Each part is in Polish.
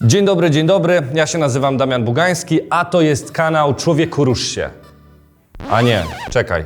Dzień dobry, dzień dobry. Ja się nazywam Damian Bugański, a to jest kanał Człowieku Rusz się. A nie, czekaj.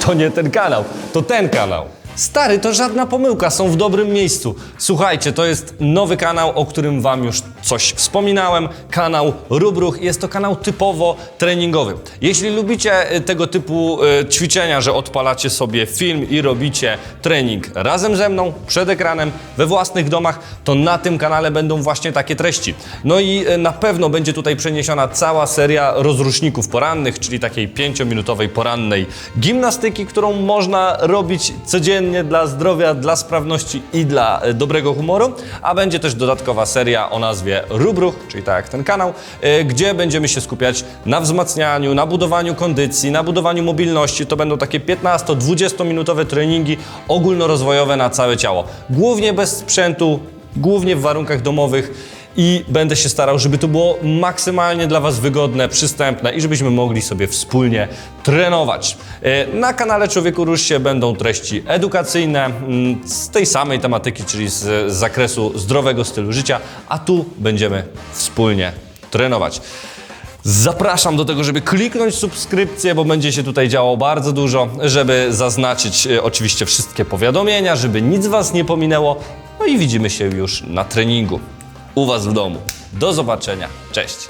To nie ten kanał, to ten kanał. Stary, to żadna pomyłka, są w dobrym miejscu. Słuchajcie, to jest nowy kanał, o którym Wam już coś wspominałem. Kanał Rubruch. Jest to kanał typowo treningowy. Jeśli lubicie y, tego typu y, ćwiczenia, że odpalacie sobie film i robicie trening razem ze mną, przed ekranem, we własnych domach, to na tym kanale będą właśnie takie treści. No i y, na pewno będzie tutaj przeniesiona cała seria rozruszników porannych, czyli takiej 5-minutowej porannej gimnastyki, którą można robić codziennie dla zdrowia, dla sprawności i dla e, dobrego humoru, a będzie też dodatkowa seria o nazwie Rubruch, czyli tak jak ten kanał, e, gdzie będziemy się skupiać na wzmacnianiu, na budowaniu kondycji, na budowaniu mobilności. To będą takie 15-20 minutowe treningi ogólnorozwojowe na całe ciało. Głównie bez sprzętu, głównie w warunkach domowych i będę się starał, żeby to było maksymalnie dla Was wygodne, przystępne i żebyśmy mogli sobie wspólnie trenować. E, Na kanale Człowieku Rusz się będą treści edukacyjne mm, z tej samej tematyki, czyli z z zakresu zdrowego stylu życia, a tu będziemy wspólnie trenować. Zapraszam do tego, żeby kliknąć subskrypcję, bo będzie się tutaj działo bardzo dużo, żeby zaznaczyć e, oczywiście wszystkie powiadomienia, żeby nic Was nie pominęło. No i widzimy się już na treningu u Was w domu. Do zobaczenia. Cześć.